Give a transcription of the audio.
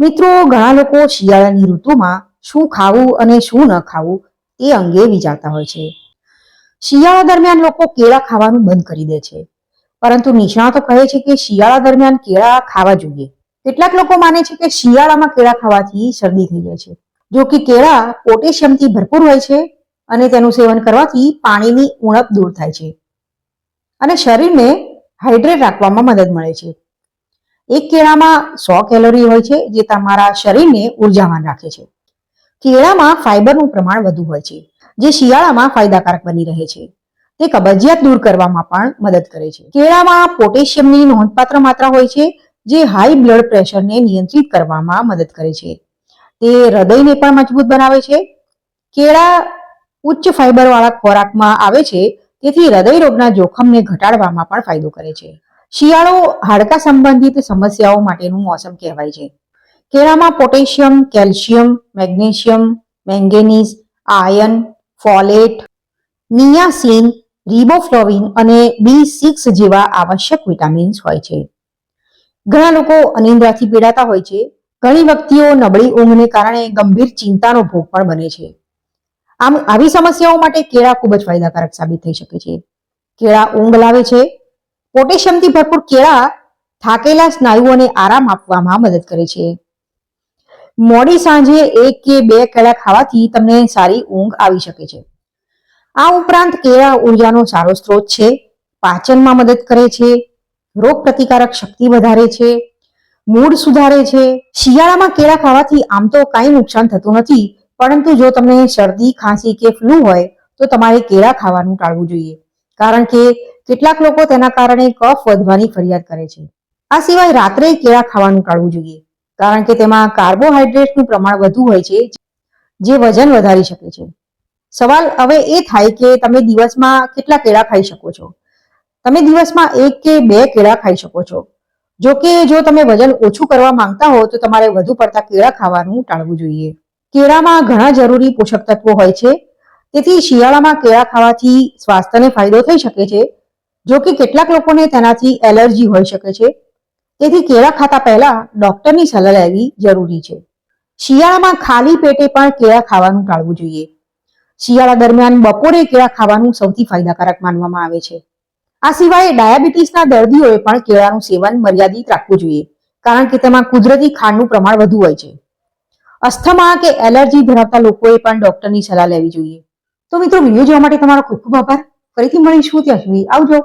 મિત્રો, ઘણા લોકો શિયાળાની ઋતુમાં શું ખાવું અને શું ન ખાવું એ અંગે વિચારતા હોય છે. શિયાળા દરમિયાન લોકો કેળા ખાવાનું બંધ કરી દે છે. પરંતુ નિષ્ણાતો કહે છે કે શિયાળા દરમિયાન કેળા ખાવા જોઈએ. કેટલાક લોકો માને છે કે શિયાળામાં કેળા ખાવાથી શરદી થઈ જાય છે. જો કે કેળા પોટેશિયમથી ભરપૂર હોય છે અને તેનું સેવન કરવાથી પાણીની ઉણપ દૂર થાય છે. અને શરીરને હાઇડ્રેટ રાખવામાં મદદ મળે છે. એક કેળામાં સો કેલોરી હોય છે, જે તમારા શરીરને ઉર્જાવાન રાખે છે. કેળામાં ફાઇબરનું પ્રમાણ વધુ હોય છે, જે શિયાળામાં ફાયદાકારક બની રહે છે. તે કબજિયાત દૂર કરવામાં પણ મદદ કરે છે. કેળામાં પોટેશિયમની નોંધપાત્ર માત્રા હોય છે, જે હાઈ બ્લડ પ્રેશરને નિયંત્રિત કરવામાં મદદ કરે છે. તે હૃદયને પણ મજબૂત બનાવે છે. કેળા ઉચ્ચ ફાઇબરવાળા ખોરાકમાં આવે છે, તેથી હૃદય રોગના જોખમને ઘટાડવામાં પણ ફાયદો કરે છે. શિયાળો હાડકા સંબંધિત સમસ્યાઓ માટેનું મોસમ કહેવાય છે. કેળામાં potassium, calcium, magnesium, manganese iron folate, niacin, riboflavin અને બી સિક્સ જેવા આવશ્યક વિટામિન્સ હોય છે. ઘણા લોકો અનિંદ્રાથી પીડાતા હોય છે. ઘણી વ્યક્તિઓ નબળી ઊંઘને કારણે ગંભીર ચિંતાનો ભોગ પણ બને છે. આમ આવી સમસ્યાઓ માટે કેળા ખૂબ જ ફાયદાકારક સાબિત થઈ શકે છે. કેળા ઊંઘ લાવે છે પોટેશિયમથી ભરપૂર કેળા થાકેલા સ્નાયુઓને આરામ આપવામાં મદદ કરે છે. મોડી સાંજે એક કે બે કેળા ખાવાથી તમને સારી ઊંઘ આવી શકે છે. આ ઉપરાંત કેળા ઉર્જાનો સારો સ્ત્રોત છે, પાચનમાં મદદ કરે છે રોગ પ્રતિકારક શક્તિ વધારે છે, મૂડ સુધારે છે. શિયાળામાં કેળા ખાવાથી આમ તો કાંઈ નુકસાન થતું નથી, પરંતુ જો તમને શરદી, ખાંસી કે ફ્લૂ હોય, તો તમારે કેળા ખાવાનું ટાળવું જોઈએ. કારણ કે કેટલાક લોકો તેના કારણે કફ વધવાની ફરિયાદ કરે છે. આ સિવાય રાત્રે કેળા ખાવાનું ટાળવું જોઈએ, કારણ કે તેમાં કાર્બોહાઈડ્રેટનું પ્રમાણ વધુ હોય છે, જે વજન વધારી શકે છે. સવાલ હવે એ થાય કે તમે દિવસમાં કેટલા કેળા ખાઈ શકો છો? તમે દિવસમાં એક કે બે કેળા ખાઈ શકો છો. જો કે જો તમે વજન ઓછું કરવા માંગતા હો, તો તમારે વધુ પડતા કેળા ખાવાનું ટાળવું જોઈએ. કેળામાં ઘણા જરૂરી પોષક તત્વો હોય છે, તેથી શિયાળામાં કેળા ખાવાથી સ્વાસ્થ્યને ફાયદો થઈ શકે છે જો કે કેટલાક લોકોને તેનાથી એલર્જી હોઈ શકે છે. તેથી કેળા ખાતા પહેલા ડોક્ટરની સલાહ લેવી જરૂરી છે. શિયાળામાં ખાલી પેટે પણ કેળા ખાવાનું ટાળવું જોઈએ. શિયાળા દરમિયાન બપોરે કેળા ખાવાનું સૌથી ફાયદાકારક માનવામાં આવે છે. આ સિવાય ડાયાબિટીસના દર્દીઓએ પણ કેળાનું સેવન મર્યાદિત રાખવું જોઈએ, કારણ કે તેમાં કુદરતી ખાંડનું પ્રમાણ વધુ હોય છે. અસ્થમા કે એલર્જી ધરાવતા લોકોએ પણ ડોક્ટરની સલાહ લેવી જોઈએ. તો મિત્રો, વીડિયો જોવા માટે તમારો ખૂબ ખૂબ આભાર. ફરીથી મળીશું ત્યાં સુધી. આવજો.